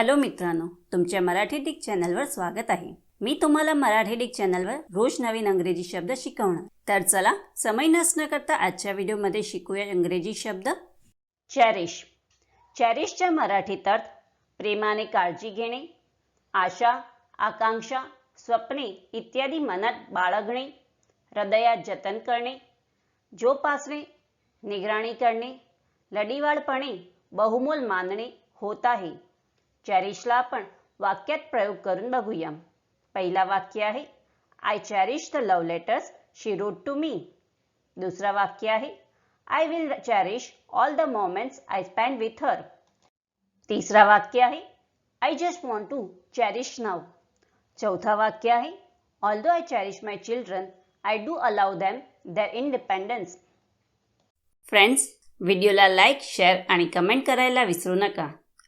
Hello मित्रांनो तुमच्या Marathi Dick चॅनलवर स्वागत आहे. मी तुम्हाला मराठी डिक चॅनलवर रोज नवीन अंग्रेजी शब्द शिकवणार. तर चला समय नसणं करता आजच्या व्हिडिओमध्ये शिकूया इंग्रजी शब्द. चॅरिश. चॅरिशच्या मराठीत अर्थ प्रेमाने काळजी घेणे आशा आकांक्षा स्वप्ने इत्यादी मनात बाळगणे हृदयात जतन करणे जोपासणे निगराणी करणे लढीवाळपणे बहुमोल मानणे होत आहे. चॅरिशला आपण वाक्यात प्रयोग करून बघूया. पहिला वाक्य आहे I cherish the love letters she wrote to me दुसरा वाक्य आहे I will cherish all the moments I spend with her तिसरा वाक्य आहे I just want to cherish now चौथा वाक्य आहे although I cherish my children I do allow them their independence friends व्हिडिओला लाईक शेअर आणि कमेंट करायला विसरू नका.